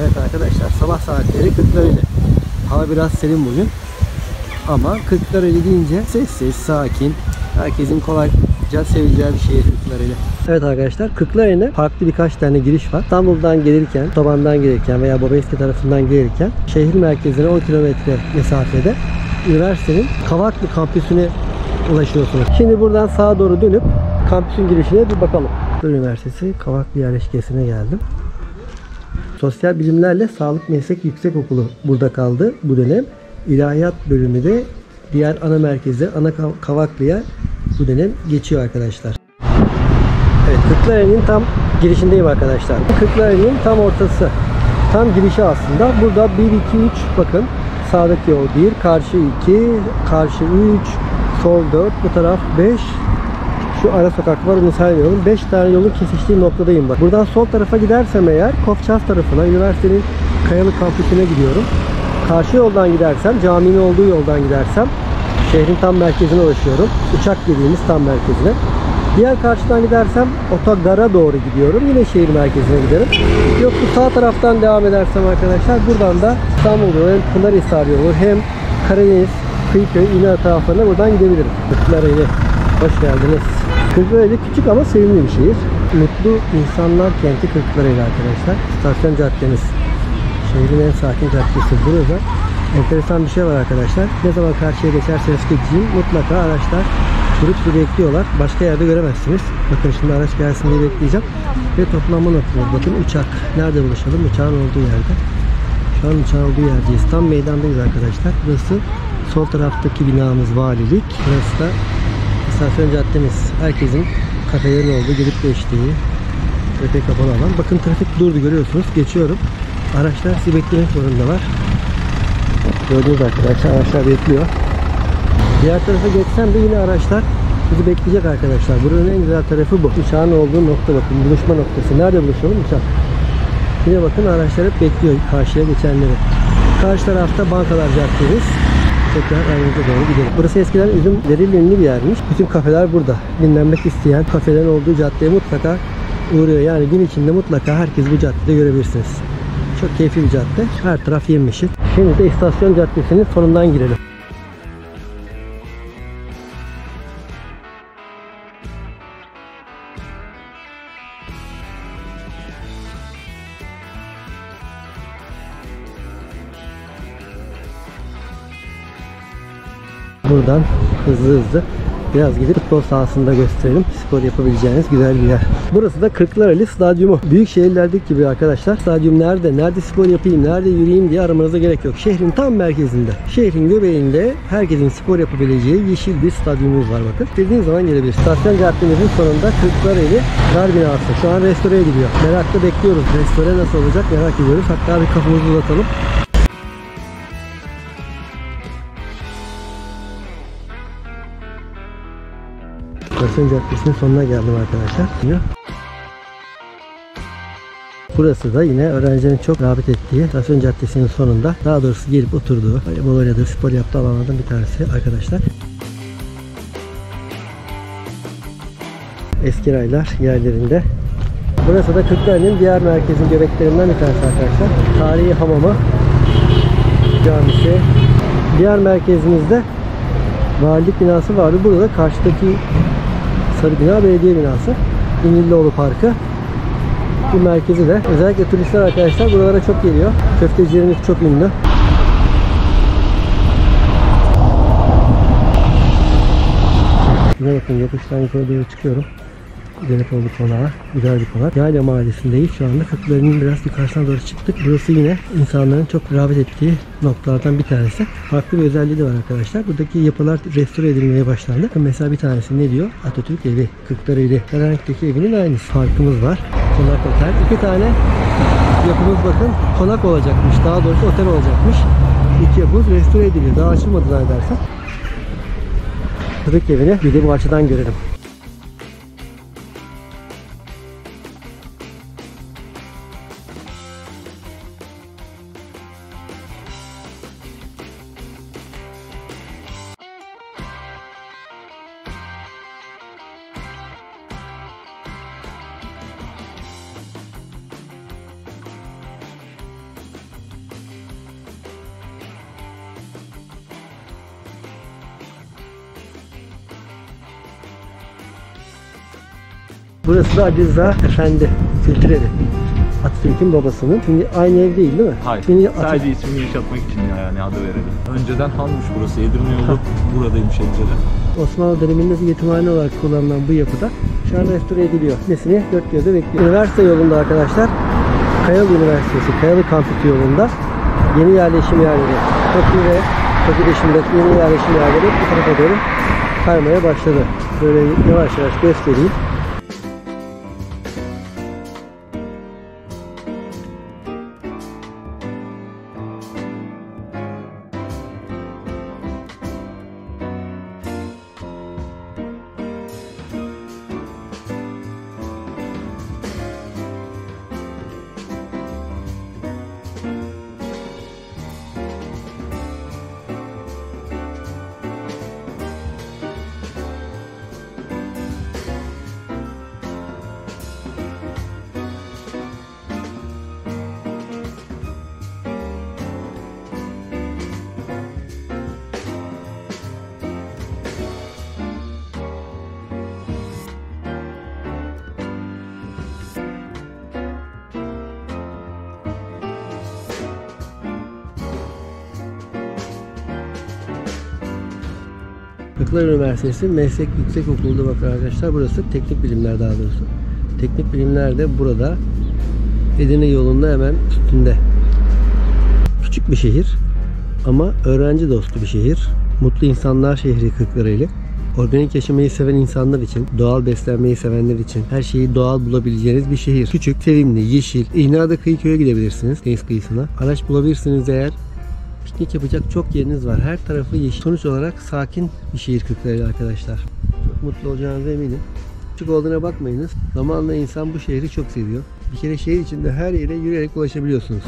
Evet arkadaşlar sabah saatleri Kırklareli. Hava biraz serin bugün. Ama Kırklareli deyince sessiz, sakin, herkesin kolayca seveceği bir şehir Kırklareli. Evet arkadaşlar Kırklareli'ne farklı birkaç tane giriş var. İstanbul'dan gelirken, Toban'dan gelirken veya Babaeski tarafından gelirken şehir merkezine 10 kilometre mesafede üniversitenin Kavaklı kampüsüne ulaşıyorsunuz. Şimdi buradan sağa doğru dönüp kampüsün girişine bir bakalım. Üniversitesi Kavaklı yerleşkesine geldim. Sosyal Bilimlerle Sağlık Meslek Yüksekokulu burada kaldı bu dönem. İlahiyat bölümü de diğer ana merkeze, ana Kav- Kavaklı'ya bu dönem geçiyor arkadaşlar. Evet, Kırklareli'nin tam girişindeyim arkadaşlar. Kırklareli'nin tam ortası. Tam girişi aslında. Burada 1, 2, 3 bakın. Sağdaki yol 1, karşı 2, karşı 3, sol 4, bu taraf 5, şu ara sokak var onu saymıyorum. 5 tane yolun kesiştiği noktadayım bak. Buradan sol tarafa gidersem eğer Kofçaz tarafına, üniversitenin Kayalı kampüsüne gidiyorum. Karşı yoldan gidersem, caminin olduğu yoldan gidersem şehrin tam merkezine ulaşıyorum. Uçak dediğimiz tam merkezine. Diğer karşıdan gidersem otogara doğru gidiyorum. Yine şehir merkezine giderim. Yok bu sağ taraftan devam edersem arkadaşlar buradan da İstanbul yolu hem Pınarhisar yolu hem Karadeniz, Kıyıköy, İnönü taraflarına buradan gidebilirim. Kırklareli. Hoş geldiniz. Kırklareli küçük ama sevimli bir şehir. Mutlu insanlar kenti Kırklareli arkadaşlar. İstasyon caddemiz. Şehrin en sakin caddesi burada. Enteresan bir şey var arkadaşlar. Ne zaman karşıya geçerseniz geçeyim mutlaka araçlar durup sizi bekliyorlar. Başka yerde göremezsiniz. Bakın şimdi araç gelsin diye bekleyeceğim. Ve toplanma noktamız. Bakın uçak. Nerede buluşalım? Uçağın olduğu yerde. Şu an uçağın olduğu yerdeyiz. Tam meydandayız arkadaşlar. Burası sol taraftaki binamız valilik. Burası da istasyon caddemiz. Herkesin kafelerin olduğu, gelip geçtiği epey kapalı alan. Bakın trafik durdu görüyorsunuz. Geçiyorum. Araçlar sizi beklemek zorundalar. Gördüğünüz arkadaşlar araçlar bekliyor. Diğer tarafa geçsem de yine araçlar bizi bekleyecek arkadaşlar. Buranın en güzel tarafı bu. Uçağın olduğu nokta bakın. Buluşma noktası. Nerede buluşalım? Uçak. Yine bakın araçlar hep bekliyor karşıya geçenleri. Karşı tarafta Bankalar Caddemiz. Tekrar ayımıza doğru gidelim. Burası eskiden üzüm derili ünlü bir yermiş. Bütün kafeler burada. Dinlenmek isteyen kafelerin olduğu caddeye mutlaka uğruyor. Yani gün içinde mutlaka herkes bu caddede görebilirsiniz. Çok keyifli bir cadde. Her taraf yemyeşil. Şimdi de istasyon caddesinin sonundan girelim. Buradan hızlı hızlı biraz gidip futbol sahasında gösterelim. Spor yapabileceğiniz güzel bir yer. Burası da Kırklareli Stadyumu. Büyük şehirlerdeki gibi arkadaşlar. Stadyum nerede? Nerede spor yapayım? Nerede yürüyeyim diye aramanıza gerek yok. Şehrin tam merkezinde. Şehrin göbeğinde herkesin spor yapabileceği yeşil bir stadyumumuz var bakın. Dediğiniz zaman gelebilir. Stasyon caddemizin sonunda Kırklareli Gar binası. Şu an restore ediliyor. Merakla bekliyoruz. Restore nasıl olacak merak ediyoruz. Hatta bir kafamızı uzatalım. Stasyon Caddesi'nin sonuna geldim arkadaşlar. Burası da yine öğrencilerin çok rağbet ettiği Stasyon Caddesi'nin sonunda daha doğrusu gelip oturduğu, voleybol oynadığı, spor yaptığı alanlardan bir tanesi arkadaşlar. Eski raylar yerlerinde. Burası da Kırklareli'nin diğer merkezin göbeklerinden bir tanesi arkadaşlar. Tarihi hamamı, camisi. Diğer merkezimizde valilik binası vardı. Burada da karşıdaki sarı bina belediye binası. İnilioğlu Parkı. Bu merkezi de özellikle turistler arkadaşlar buralara çok geliyor. Köftecilerimiz çok ünlü. Yine bakın yokuştan yukarı doğru çıkıyorum. Gelepoğlu konağı. Güzel bir konak. Yayla mahallesindeyiz. Şu anda Kırklareli'nin biraz yukarısına doğru çıktık. Burası yine insanların çok rağbet ettiği noktalardan bir tanesi. Farklı bir özelliği de var arkadaşlar. Buradaki yapılar restore edilmeye başlandı. Mesela bir tanesi ne diyor? Atatürk evi. Kırklareli. Selanik'teki evinin aynısı. Farkımız var. Konak otel. İki tane yapımız bakın konak olacakmış. Daha doğrusu otel olacakmış. İki yapımız restore ediliyor. Daha açılmadı zannedersem. Atatürk evini bir de bu açıdan görelim. Burası da Ali Rıza Efendi Filtreli. Atatürk'ün babasının. Şimdi aynı ev değil değil mi? Hayır. Şimdi Atatürk- Sadece ismini yumuşatmak için ya yani adı verelim. Önceden hanmış burası. Edirne yolu buradaymış önceden. Osmanlı döneminde yetimhane olarak kullanılan bu yapıda şu an restore ediliyor. Nesini dört gözle bekliyor. Üniversite yolunda arkadaşlar Kayalı Üniversitesi, Kayalı Kampüsü yolunda yeni yerleşim yerleri, Toki ve Toki dışındaki yeni yerleşim yerleri bu tarafa doğru kaymaya başladı. Böyle yavaş yavaş göstereyim. Kırklar Üniversitesi Meslek Yüksek Okulu'da bakın arkadaşlar. Burası teknik bilimler daha doğrusu. Teknik bilimler de burada. Edirne yolunda hemen üstünde. Küçük bir şehir ama öğrenci dostu bir şehir. Mutlu insanlar şehri Kırklareli. Organik yaşamayı seven insanlar için, doğal beslenmeyi sevenler için her şeyi doğal bulabileceğiniz bir şehir. Küçük, sevimli, yeşil. İğneada Kıyıköy'e gidebilirsiniz deniz kıyısına. Araç bulabilirsiniz eğer piknik yapacak çok yeriniz var. Her tarafı yeşil. Sonuç olarak sakin bir şehir Kırklareli arkadaşlar. Çok mutlu olacağınıza eminim. Küçük olduğuna bakmayınız. Zamanla insan bu şehri çok seviyor. Bir kere şehir içinde her yere yürüyerek ulaşabiliyorsunuz.